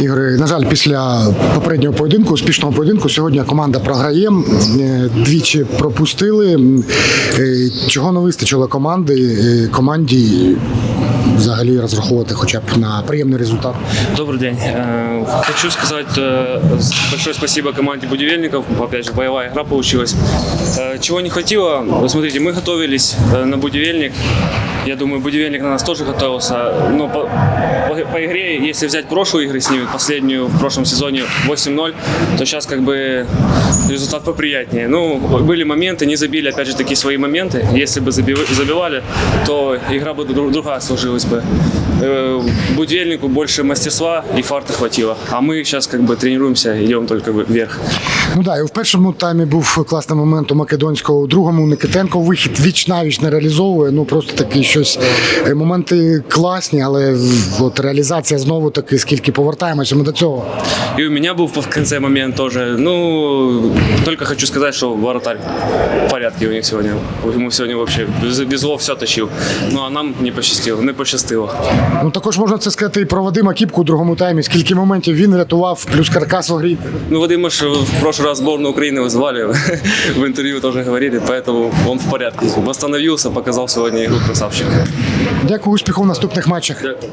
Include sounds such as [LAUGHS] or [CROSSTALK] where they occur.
Ігор, на жаль, після попереднього поєдинку, успішного поєдинку, сьогодні команда програє. Е, Двічі пропустили. М, е, Чого не вистачило команди, е, команді взагалі розраховувати хоча б на приємний результат? Добрый день. Э, Хочу сказать э, большое спасибо команде Будивельников. Опять же, боевая игра получилась. Э, Чего не хватило? Вы смотрите, мы готовились э, на Будивельник. Я думаю, Будивельник на нас тоже готовился. Но по, по, по игре, если взять прошлую игры с ними, последнюю в прошлом сезоне 8-0, то сейчас как бы результат поприятнее. Ну, были моменты, не забили, опять же, такие свои моменты. Если бы забив- забивали, то игра бы друг- другая сложилась бы. Э, Будильнику больше мастерства и фарта хватило. А мы сейчас как бы тренируемся, идем только вверх. Ну да, і в першому таймі був класний момент у Македонського, у другому Никитенко вихід віч навіч не реалізовує. Ну просто такі щось е, моменти класні, але от реалізація знову таки, скільки повертаємося ми до цього. И у меня был в конце момент тоже. Ну, только хочу сказать, что вратарь в порядке у них сегодня. Ему сегодня вообще без, без зло все тащил. Ну, а нам не пощастило, не пощастило. Ну також можна це сказати і про Вадима Кіпку у другому таймі. Скільки моментів він рятував, плюс каркас в грі. Ну, Вадима ж в прошлый раз сборную Украины вызывали, [LAUGHS] в интервью тоже говорили, поэтому он в порядке. Восстановился, показал сегодня игру красавчик. Дякую, успіху в наступних матчах. Дякую.